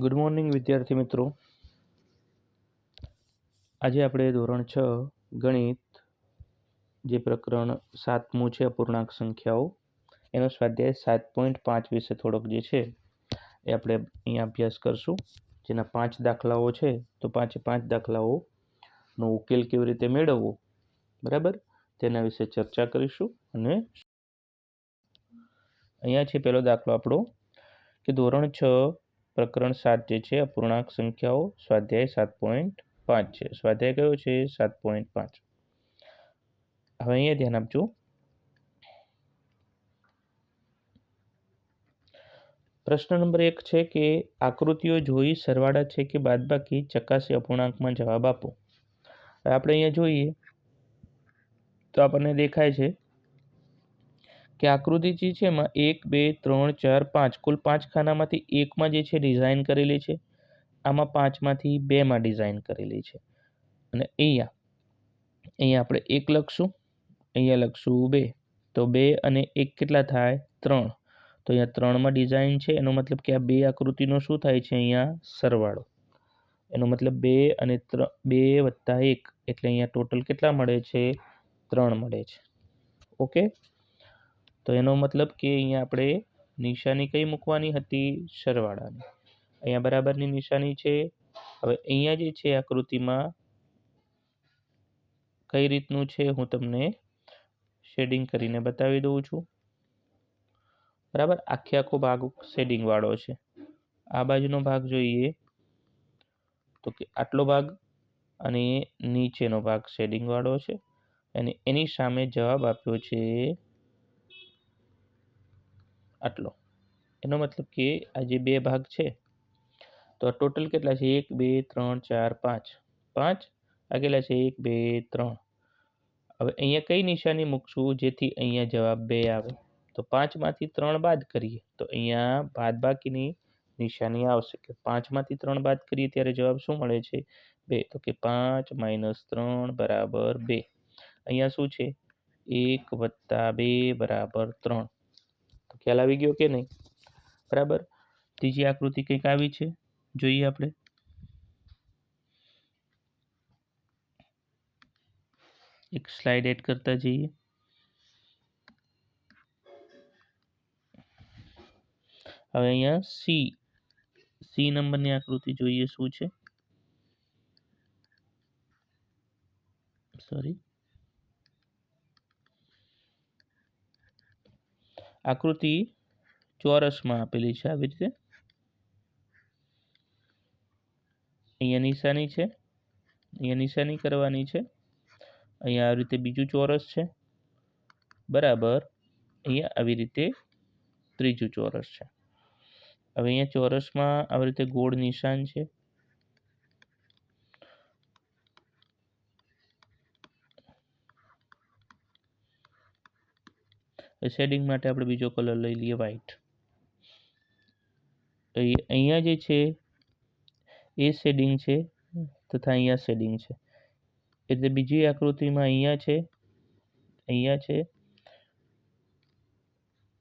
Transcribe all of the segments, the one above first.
Good morning વિદ્યાર્થી મિત્રો. આજે આપણે ધોરણ છ, ગણિત, જે પ્રકરણ સાતમું છે, અપૂર્ણાંક સંખ્યાઓ, એનો સ્વાધ્યાય સાત પોઈન્ટ પાંચ વિશે થોડોક જે છે, એ આપણે અહીંયા અભ્યાસ કરશું. જેના પાંચ દાખલાઓ છે, તો પાંચે પાંચ દાખલાઓનો ઉકેલ કેવી રીતે મેળવવો? બરાબર? તેના વિશે ચર્ચા કરીશું અને અહીંયા છે, પહેલો દાખલો આપણો, કે ધોરણ છ પ્રકરણ સાત જે છે, અપૂર્ણાંક સંખ્યાઓ, સ્વાધ્યાય સાત પોઈન્ટ પાંચ છે. સ્વાધ્યાય કયો છે? સાત પોઈન્ટ પાંચ. હવે અહીંયા ધ્યાન આપજો. પ્રશ્ન નંબર એક છે કે આકૃતિઓ જોઈ સરવાળા છે કે બાદબાકી? ચકાસી અપૂર્ણાંકમાં જવાબ આપો. આપણે અહીંયા જોઈએ. તો આપણને દેખાય છે કે આકૃતિ જે છે એમાં એક, બે, ત્રણ, ચાર, પાંચ, કુલ પાંચ ખાનામાંથી એકમાં જે છે ડિઝાઇન કરેલી છે, આમાં પાંચમાંથી બેમાં ડિઝાઇન કરેલી છે. અને અહીંયા અહીંયા આપણે એક લખશું, અહીંયા લખશું બે, તો બે અને એક કેટલા થાય? ત્રણ. તો અહીંયા ત્રણમાં ડિઝાઇન છે, એનો મતલબ કે આ બે આકૃતિનો શું થાય છે? અહીંયા સરવાળો. એનો મતલબ બે અને બે વત્તા એક, એટલે અહીંયા ટોટલ કેટલા મળે છે? ત્રણ મળે છે. ઓકે? તો એનો મતલબ કે અહીંયા આપણે નિશાની કઈ મૂકવાની હતી? સરવાળાની. અહીંયા બરાબરની નિશાની છે. હવે અહીંયા જે છે આકૃતિમાં કઈ રીતનું છે હું તમને શેડિંગ કરીને બતાવી દઉં છું. બરાબર? આખે આખો ભાગ શેડિંગવાળો છે. આ બાજુનો ભાગ જોઈએ તો કે આટલો ભાગ અને નીચેનો ભાગ શેડિંગવાળો છે. અને એની સામે જવાબ આપ્યો છે આટલો. એનો મતલબ કે આ જે બે ભાગ છે, તો ટોટલ કેટલા છે? એક, બે, ત્રણ, ચાર, પાંચ. પાંચ આ કેટલા છે? એક, બે, ત્રણ. હવે અહીંયા કઈ નિશાની મૂકશું જેથી અહીંયા જવાબ બે આવે? તો પાંચમાંથી ત્રણ બાદ કરીએ. તો અહીંયા બાદ બાકીની નિશાની આવશે કે પાંચમાંથી ત્રણ બાદ કરીએ ત્યારે જવાબ શું મળે છે? બે. તો કે પાંચ માઇનસ ત્રણ બરાબર બે. અહીંયા શું છે? એક વત્તા બે બરાબર ત્રણ. ખ્યાલ આવી ગયો કે નહીં? બરાબર? ત્રીજી આકૃતિ કંઈક આવી છે? જોઈએ આપણે. એક સ્લાઇડ એડ કરતા જઈએ. હવે અહીંયા સી સી નંબરની આકૃતિ જોઈએ શું છે? સોરી આકૃતિ ચોરસમાં આપેલી છે આવી રીતે. અહીંયા નિશાની છે, અહીંયા નિશાની કરવાની છે, અહીંયા આવી રીતે બીજું ચોરસ છે, બરાબર, અહીંયા આવી રીતે ત્રીજું ચોરસ છે. હવે અહીંયા ચોરસમાં આવી રીતે ગોળ નિશાન છે. શેડિંગ માટે આપણે બીજો કલર લઈ લઈએ વ્હાઈટ અહીંયા જે છે, એ શેડિંગ છે તથા અહીંયા શેડિંગ છે. એટલે બીજી આકૃતિમાં અહીંયા છે અહીંયા છે,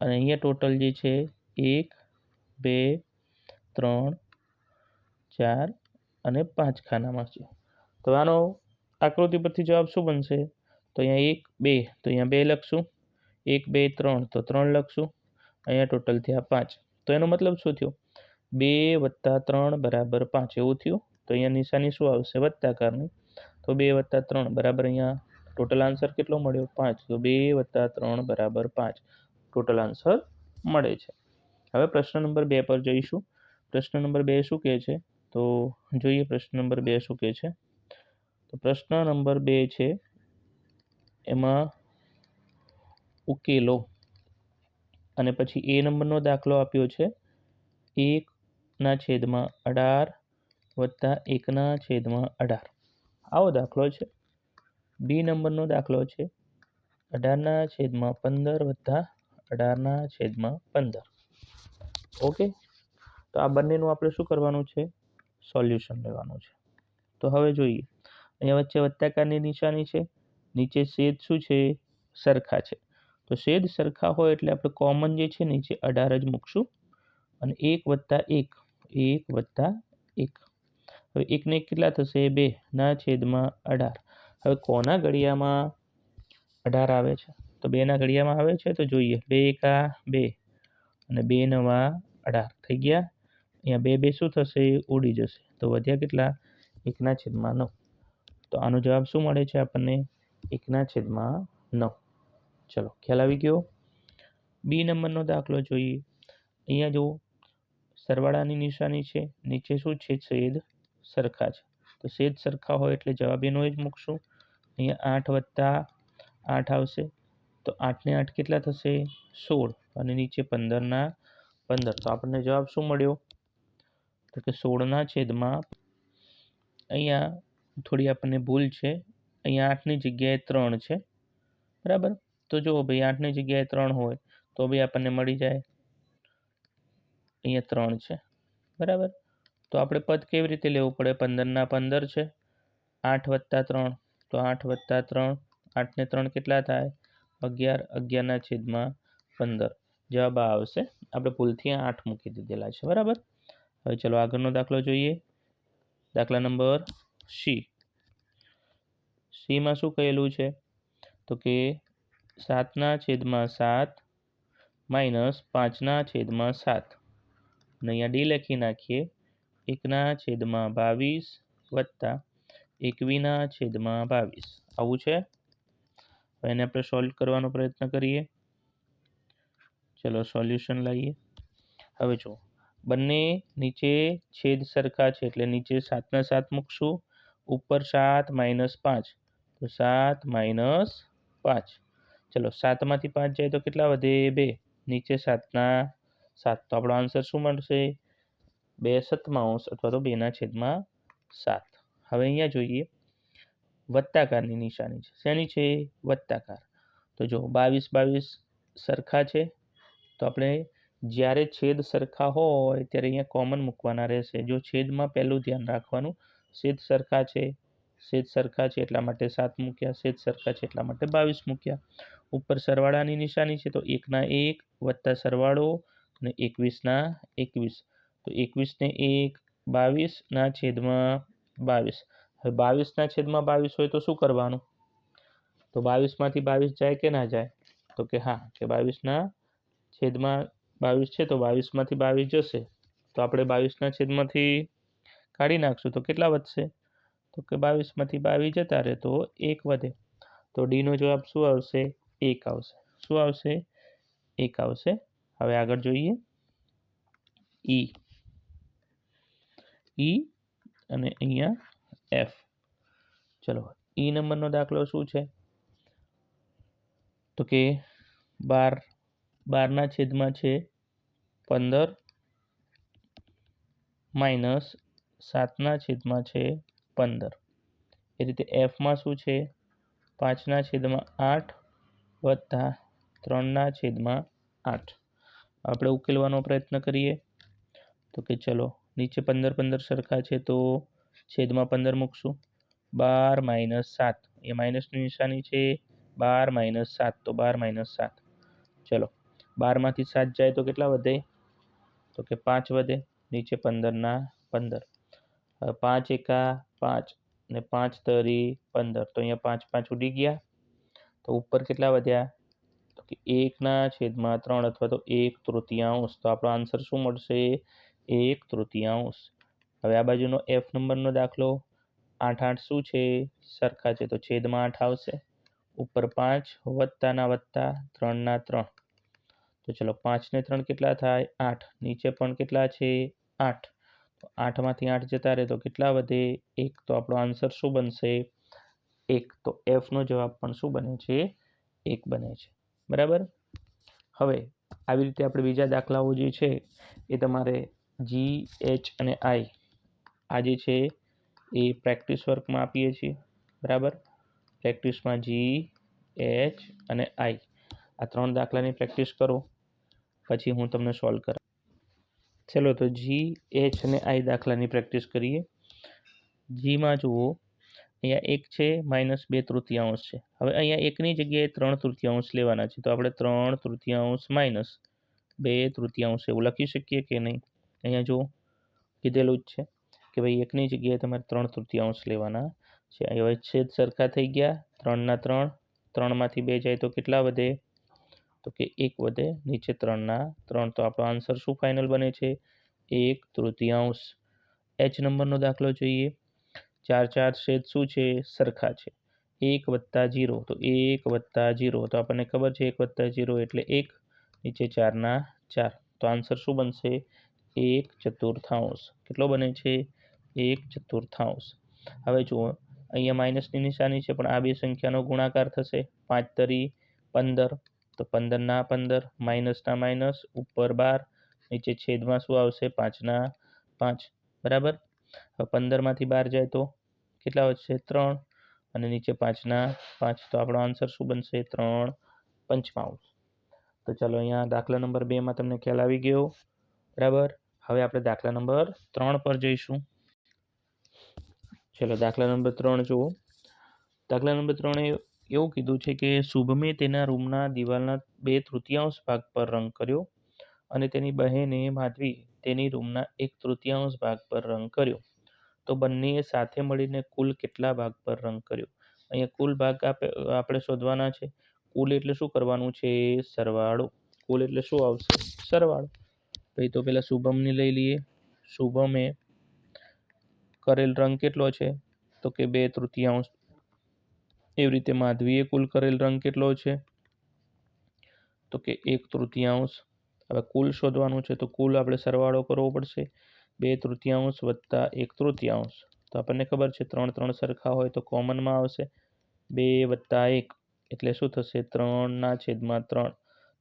અને અહીંયા ટોટલ જે છે, એક, બે, ત્રણ, ચાર અને પાંચ ખાનામાં છે. તો આનો આકૃતિ પરથી જવાબ શું બનશે? તો અહીંયા એક, બે, તો અહીંયા બે લખશું. એક, બે, ત્રણ. તો ત્રણ લખશું. અહીંયા ટોટલ થયા પાંચ. તો એનો મતલબ શું થયો? બે વત્તા ત્રણ બરાબર પાંચ. એવું થયું? તો અહીંયા નિશાની શું આવશે? વત્તાકારની તો બે વત્તા ત્રણ બરાબર અહીંયા ટોટલ આન્સર કેટલો મળ્યો? પાંચ. તો બે વત્તા ત્રણ બરાબર પાંચ. ટોટલ આન્સર મળે છે. હવે પ્રશ્ન નંબર બે પર જઈશું. પ્રશ્ન નંબર બે શું કહે છે? તો જોઈએ પ્રશ્ન નંબર બે શું કહે છે. તો પ્રશ્ન નંબર બે છે. એમાં ઉકેલો. અને પછી એ નંબરનો દાખલો આપ્યો છે. એકના છેદમાં અઢાર વત્તા એકના છેદમાં અઢાર. આવો દાખલો છે. બી નંબરનો દાખલો છે. અઢારના છેદમાં પંદર વત્તા અઢારના છેદમાં પંદર. ઓકે? તો આ બંનેનું આપણે શું કરવાનું છે? સોલ્યુશન લેવાનું છે. તો હવે જોઈએ. અહીંયા વચ્ચે વત્તાકારની નિશાની છે. નીચે છેદ શું છે? સરખા છે. તો છેદ સરખા હોય એટલે આપણે કોમન જે છે નીચે અઢાર જ મૂકશું. અને એક વત્તા એક એક વત્તા એક. હવે એકને એક કેટલા થશે? બે. ના છેદમાં અઢાર. હવે કોના ઘડિયામાં અઢાર આવે છે? તો બેના ઘડિયામાં આવે છે? તો જોઈએ. બે એકા બે. અને બે નવા અઢાર. થઈ ગયા? અહીંયા બે બે શું થશે? ઉડી જશે. તો વધ્યા કેટલા? એકના છેદમાં નવ. તો આનો જવાબ શું મળે છે આપણને? એકના છેદમાં નવ. ચલો, ખ્યાલ આવી ગયો? બી નંબરનો દાખલો જોઈએ. અહીંયા જુઓ, સરવાળાની નિશાની છે, નીચે શું છે? છેદ સરખા છે. તો છેદ સરખા હોય એટલે જવાબ એનો જ મૂકશું. અહીંયા આઠ વત્તા આઠ આવશે. તો આઠને આઠ કેટલા થશે? સોળ. અને નીચે પંદરના પંદર. તો આપણને જવાબ શું મળ્યો? તો કે સોળના છેદમાં અહીંયા થોડી આપણને ભૂલ છે. અહીંયા આઠની જગ્યાએ ત્રણ છે. બરાબર? તો જુઓ ભાઈ, આઠની જગ્યાએ ત્રણ હોય, તો બી આપણને મળી જાય. અહીંયા ત્રણ છે. બરાબર? તો આપણે પદ કેવી રીતે લેવું પડે? પંદરના પંદર છે. આઠ વત્તા ત્રણ. તો આઠ વત્તા ત્રણ. આઠને ત્રણ કેટલા થાય? અગિયાર. અગિયારના છેદમાં પંદર. જવાબ આવશે. આપણે ભૂલથી આઠ મૂકી દીધેલા છે. બરાબર? હવે ચલો આગળનો દાખલો જોઈએ. દાખલા નંબર સી. સીમાં શું કહેલું છે? તો કે સાતના છેદમાં સાત માઇનસ પાંચના છેદમાં સાત. અને અહીંયા ડી લખી નાખીએ. એકના છેદમાં બાવીસ વત્તા એકવીના છેદમાં બાવીસ. આવું છે? એને આપણે સોલ્વ કરવાનો પ્રયત્ન કરીએ. ચલો સોલ્યુશન લાવીએ. હવે જો બંને નીચે છેદ સરખા છે એટલે નીચે સાતના સાત મૂકશું. ઉપર સાત માઇનસ પાંચ. તો સાત માઇનસ પાંચ. ચલો, સાતમાંથી પાંચ જાય તો કેટલા વધે? બે. નીચે સાતના, સાત તો આપણો આન્સર શું મળશે? બે સત્તાવંશ અથવા તો બેના છેદમાં સાત. હવે અહીંયા જોઈએ, વત્તાકારની નિશાની છે. શેની છે? વત્તાકાર. તો જો બાવીસ બાવીસ સરખા છે, તો આપણે જ્યારે છેદ સરખા હોય ત્યારે અહીંયા કોમન મૂકવાના રહેશે. જો છેદમાં પહેલું ધ્યાન રાખવાનું, છેદ સરખા છે, છેદ સરખા છે એટલા માટે સાત મૂક્યા, છેદ સરખા છે એટલા માટે બાવીસ મૂક્યા. ઉપર સરવાળાની નિશાની છે તો એકના એક વત્તા સરવાળો અને એકવીસના એકવીસ. તો એકવીસને એક, બાવીસના છેદમાં બાવીસ. હવે બાવીસના છેદમાં બાવીસ હોય તો શું કરવાનું? તો બાવીસમાંથી બાવીસ જાય કે ના જાય? તો કે હા, કે બાવીસના છેદમાં બાવીસ છે તો બાવીસમાંથી બાવીસ જશે. તો આપણે બાવીસના છેદમાંથી કાઢી નાખશું તો કેટલા વધશે? તો કે બાવીસમાંથી બાવીસ જતા રહે તો એક વધે. તો ડીનો જવાબ શું આવશે? એક આવશે. શું આવશે? એક આવશે. હવે આગળ જોઈએ. ઈ ઈ અને અહીંયા એફ ચલો ઈ નંબરનો દાખલો શું છે? તો કે બાર, બારના છેદમાં છે પંદર માઇનસ સાતના છેદમાં છે પંદર. એ રીતે એફમાં શું છે? પાંચના છેદમાં આઠ વત્તા ત્રણના છેદમાં આઠ. આપણે ઉકેલવાનો પ્રયત્ન કરીએ. તો કે ચલો, નીચે પંદર પંદર સરખા છે તો છેદમાં પંદર મૂકશું. બાર માઇનસ સાત. એ માઇનસની નિશાની છે બાર માઇનસ સાત. તો બાર માઇનસ સાત. ચલો, બારમાંથી સાત જાય તો કેટલા વધે? તો કે પાંચ વધે. નીચે પંદરના પંદર. પાંચ એકા પાંચ ને પાંચ તરી પંદર. તો અહીંયા પાંચ પાંચ ઉડી ગયા. તો ઉપર કેટલા વધ્યા? તો કે એકના છેદમાં ત્રણ અથવા તો એક તૃતીયાંશ. તો આપણો આન્સર શું મળશે? એક તૃતીયાંશ. હવે આ બાજુનો એફ નંબરનો દાખલો. આઠ આઠ શું છે? સરખા છે. તો છેદમાં આઠ આવશે. ઉપર પાંચ, વત્તાના વત્તા ત્રણના ત્રણ. તો ચલો પાંચને ત્રણ કેટલા થાય? આઠ. નીચે પણ કેટલા છે? આઠ. તો આઠમાંથી આઠ જતા રહે તો કેટલા વધે? એક. તો આપણો આન્સર શું બનશે? એક, તો એફનો જવાબ પણ શું બને છે? એક બને છે. બરાબર? હવે, આવી રીતે આપણે બીજા દાખલાઓ જે છે, એ તમારે જી એચ અને આઈ આ જે છે, એ પ્રેક્ટિસ વર્કમાં આપીએ છીએ. બરાબર? પ્રેક્ટિસમાં જી એચ અને આઈ આ ત્રણ દાખલાની પ્રેક્ટિસ કરો. પછી હું તમને સોલ્વ કર ચલો, તો જી એચ અને આઈ દાખલાની પ્રેક્ટિસ કરીએ. જીમાં જુઓ અહીંયા એક છે, માઇનસ બે તૃતીયાંશ છે. હવે અહીંયા એકની જગ્યાએ ત્રણ તૃતીયાંશ લેવાના છે. તો આપણે ત્રણ તૃતીયાંશ માઇનસ બે તૃતીયાંશ એવું લખી શકીએ કે નહીં? અહીંયા જો કીધેલું જ છે કે ભાઈ એકની જગ્યાએ તમારે ત્રણ તૃતીયાંશ લેવાના છે. હવે છેદ સરખા થઈ ગયા. ત્રણના ત્રણ, ત્રણમાંથી બે જાય તો કેટલા વધે? તો કે એક વધે, નીચે ત્રણના ત્રણ. તો આપણો આન્સર શું ફાઇનલ બને છે? એક તૃતીયાંશ. એચ નંબરનો દાખલો જોઈએ. ચાર ચાર છેદ શું છે? સરખા છે. એક વત્તા જીરો તો એક વત્તા જીરો તો આપણને ખબર છે એક વત્તા જીરો એટલે એક, નીચે ચારના ચાર. તો આન્સર શું બનશે? એક ચતુર્થાંશ. કેટલો બને છે? એક ચતુર્થાંશ. હવે જુઓ. અહીંયા માઇનસની નિશાની છે, પણ આ બે સંખ્યાનો ગુણાકાર થશે. પાંચ તરી પંદર. તો પંદરના પંદર માઇનસના માઇનસ ઉપર બાર. નીચે છેદમાં શું આવશે? પાંચના પાંચ. બરાબર? હવે પંદરમાંથી બાર જાય તો? કેટલા વધશે ત્રણ. અને નીચે પાંચના, પાંચ તો આપણો આન્સર શું બનશે? ત્રણ. પંચમાંશ. તો ચાલો અહીંયા દાખલા નંબર બેમાં તમને ખ્યાલ આવી ગયો. બરાબર? હવે આપણે દાખલા નંબર ત્રણ પર જઈશું. ચલો દાખલા નંબર ત્રણ જુઓ. દાખલા નંબર ત્રણે એવું કીધું છે કે શુભમે તેના રૂમના દિવાલના બે તૃતીયાંશ ભાગ પર રંગ કર્યો અને તેની બહેને માધવી તેની રૂમના એક તૃતીયાંશ ભાગ પર રંગ કર્યો. તો બંનેએ સાથે મળીને કુલ કેટલા ભાગ પર રંગ કર્યો? અહીંયા કુલ ભાગ આપણે શોધવાના છે. કુલ એટલે શું કરવાનું છે? સરવાળો. કુલ એટલે શું આવશે? સરવાળો. ભાઈ, તો પેલા શુભમની લઈ લઈએ. શુભમે કરેલ રંગ કેટલો છે? તો કે બે તૃતીયાંશ. એવી રીતે માધવીએ કુલ કરેલ રંગ કેટલો છે? તો કે એક તૃતીયાંશ. હવે કુલ શોધવાનું છે, તો કુલ આપણે સરવાળો કરવો પડશે. બે તૃતીયાંશ વત્તા એક તૃતીયાંશ. તો આપણને ખબર છે ત્રણ ત્રણ સરખા હોય તો કોમનમાં આવશે. બે વત્તા એક એટલે શું થશે? ત્રણના છેદમાં ત્રણ.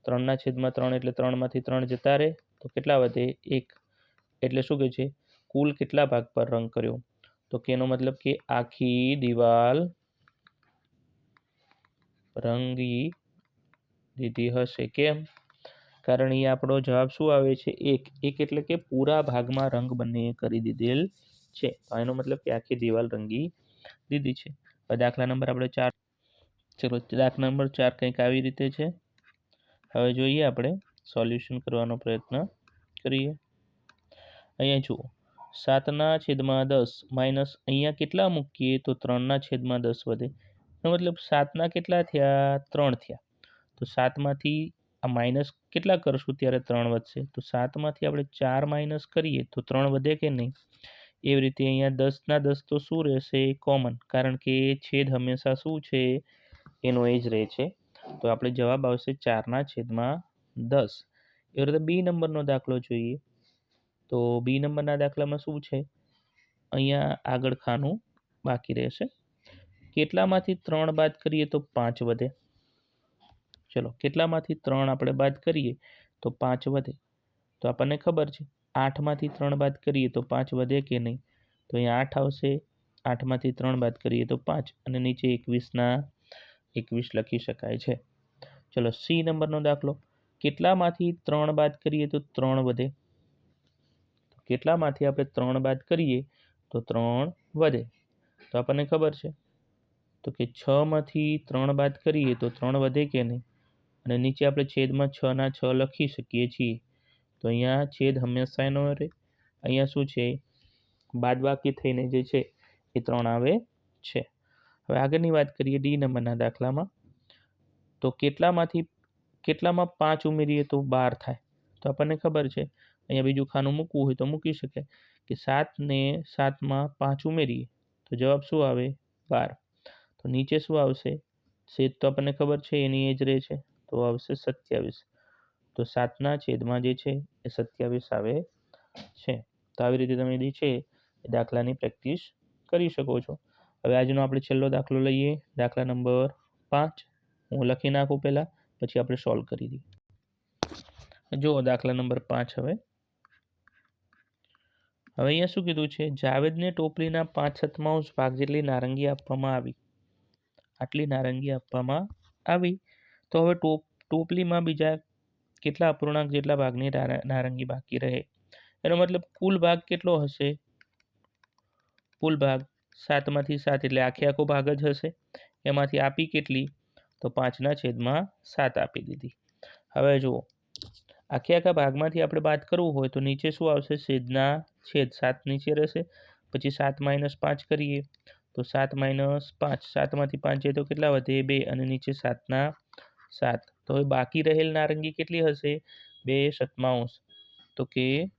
ત્રણના છેદમાં ત્રણ એટલે ત્રણમાંથી ત્રણ જતા રહે. તો કેટલા વધે? એક. એટલે શું કહે છે? કુલ કેટલા ભાગ પર રંગ કર્યો? તો કે એનો મતલબ કે આખી દિવાલ રંગી દીધી હશે. કેમ? કારણ એ આપણો જવાબ શું આવે છે? એક. એક એટલે કે પૂરા ભાગમાં રંગ બંને કરી દીધેલ છે. એનો મતલબ કે આખી દિવાલ રંગી દીધી છે. દાખલા નંબર આપણે ચાર ચલો, દાખલા નંબર ચાર કંઈક આવી રીતે છે. હવે જોઈએ આપણે સોલ્યુશન કરવાનો પ્રયત્ન કરીએ. અહીંયા જુઓ. સાતના છેદમાં દસ માઇનસ અહીંયા કેટલા મૂકીએ? તો ત્રણના છેદમાં દસ વધે. મતલબ સાતના કેટલા થયા? ત્રણ થયા. તો સાતમાંથી આ માઇનસ કેટલા કરશું? ત્યારે ત્રણ વધશે. તો સાતમાંથી આપણે ચાર માઇનસ કરીએ, તો ત્રણ વધે કે નહીં? એવી રીતે અહીંયા દસના દસ તો શું રહેશે? કોમન. કારણ કે છેદ હંમેશા શું છે? એનો એ જ રહે છે. તો આપણે જવાબ આવશે ચારના છેદમાં દસ. એવી રીતે બી નંબરનો દાખલો જોઈએ. તો બી નંબરના દાખલામાં શું છે? અહીંયા આગળ ખાનું બાકી રહેશે. કેટલામાંથી ત્રણ બાદ કરીએ તો પાંચ વધે. ચલો, કેટલામાંથી ત્રણ આપણે બાદ કરીએ તો પાંચ વધે. તો આપણને ખબર છે, આઠમાંથી ત્રણ બાદ કરીએ તો પાંચ વધે કે નહીં? તો અહીંયા આઠ આવશે, આઠમાંથી ત્રણ બાદ કરીએ તો પાંચ, અને નીચે એકવીસના, એકવીસ લખી શકાય છે. ચલો, સી નંબરનો દાખલો, કેટલામાંથી ત્રણ બાદ કરીએ તો ત્રણ વધે? કેટલામાંથી આપણે ત્રણ બાદ કરીએ તો ત્રણ વધે? તો આપણને ખબર છે, તો કે છમાંથી ત્રણ બાદ કરીએ તો ત્રણ વધે કે નહીં? અને નીચે આપણે છેદમાં છ ના છ લખી શકીએ છીએ. તો અહીંયા છેદ હંમેશા એનો રહે. અહીંયા શું છે? બાદબાકી થઈને જે છે એ ત્રણ આવે છે. હવે આગળની વાત કરીએ ડી નંબરના દાખલામાં. તો કેટલામાંથી, કેટલામાં પાંચ ઉમેરીએ તો બાર થાય. તો આપણને ખબર છે, અહીંયા બીજું ખાનું મૂકવું હોય તો મૂકી શકાય કે સાતને સાતમાં પાંચ ઉમેરીએ તો જવાબ શું આવે? બાર. તો નીચે શું આવશે? છેદ તો આપણને ખબર છે, એની એ જ રહે છે. તો આવશે સત્યાવીસ. તો સાતના છેદમાં જે છે એ સત્યાવીસ આવે છે. તો આવી રીતે તમે જે છે દાખલાની પ્રેક્ટિસ કરી શકો છો. હવે આજનો આપણે છેલ્લો દાખલો લઈએ. દાખલા નંબર પાંચ. હું લખી નાખું પહેલાં, પછી આપણે સોલ્વ કરી દઈએ. જુઓ દાખલા નંબર પાંચ હવે. હવે અહીંયા શું કીધું છે? જાવેદને ટોપલીના પાંચ છઠ્ઠાંશ ભાગ જેટલી નારંગી આપવામાં આવી, આટલી નારંગી આપવામાં આવી. તો હવે ટોપ, ટોપલીમાં બીજા કેટલા અપૂર્ણાંક જેટલા ભાગની નારંગી બાકી રહે. એનો મતલબ કુલ ભાગ કેટલો હશે? કુલ ભાગ સાતમાંથી સાત એટલે આખે આખો ભાગ જ હશે. એમાંથી આપી કેટલી? તો પાંચના છેદમાં સાત આપી દીધી. હવે જુઓ, આખે આખા ભાગમાંથી આપણે બાદ કરવું હોય તો નીચે શું આવશે? છેદના છેદ સાત નીચે રહેશે. પછી સાત માઇનસ પાંચ કરીએ, તો સાત માઇનસ પાંચ. સાતમાંથી પાંચ જાય તો કેટલા વધે? બે અને નીચે સાતના સાત. તો હવે બાકી રહેલ નારંગી કેટલી હશે? બે સત્તાવંશ તો કે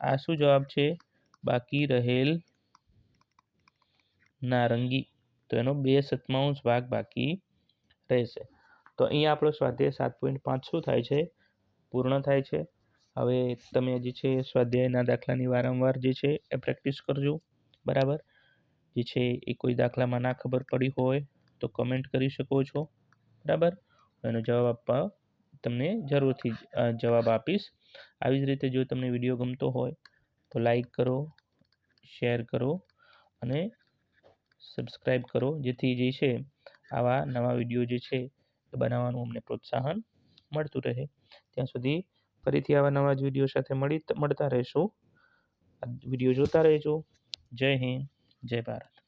આ શું જવાબ છે? બાકી રહેલ નારંગી. તો એનો બે સત્તાવંશ ભાગ બાકી રહેશે. તો અહીંયા આપણો સ્વાધ્યાય સાત પોઈન્ટ પાંચ શું થાય છે? પૂર્ણ થાય છે. હવે તમે જે છે સ્વાધ્યાયના દાખલાની વારંવાર જે છે એ પ્રેક્ટિસ કરજો. બરાબર? જે છે એ કોઈ દાખલામાં ના ખબર પડી હોય તો કમેન્ટ કરી શકો છો. બરાબર? એનો જવાબ આપવા તમને જરૂરથી જવાબ આપીશ. આવી જ રીતે જો તમને વીડિયો ગમતો હોય, તો લાઈક કરો, શેર કરો અને સબસ્ક્રાઈબ કરો. જેથી જે છે, આવા નવા વીડિયો જે છે, એ બનાવવાનું અમને પ્રોત્સાહન મળતું રહે. ત્યાં સુધી ફરીથી આવા નવા જ વીડિયો સાથે મળી, મળતા રહેશું. વીડિયો જોતા રહેજો. જય હિન્દ, જય ભારત.